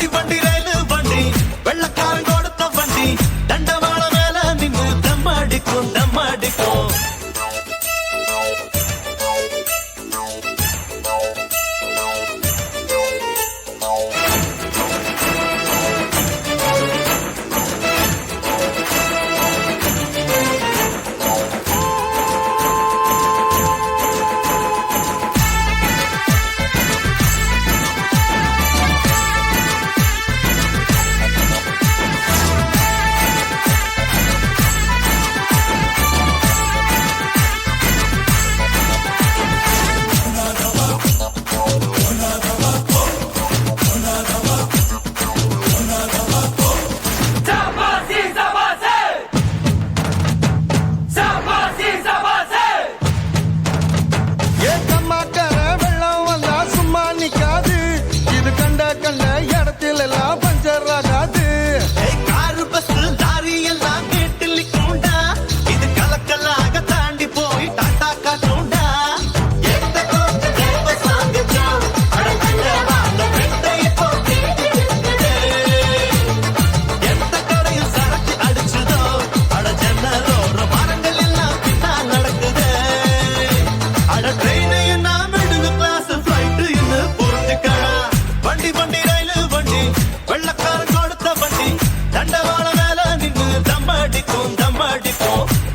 வண்டி வண்டி ரயிலு வண்டி. வெள்ளக்காரன் கொடுத்த வண்டி. தண்டவாள மேல நின்று தம்மாடிக்கும் தம்மாடிக்கும்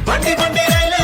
బండి బండి రైలు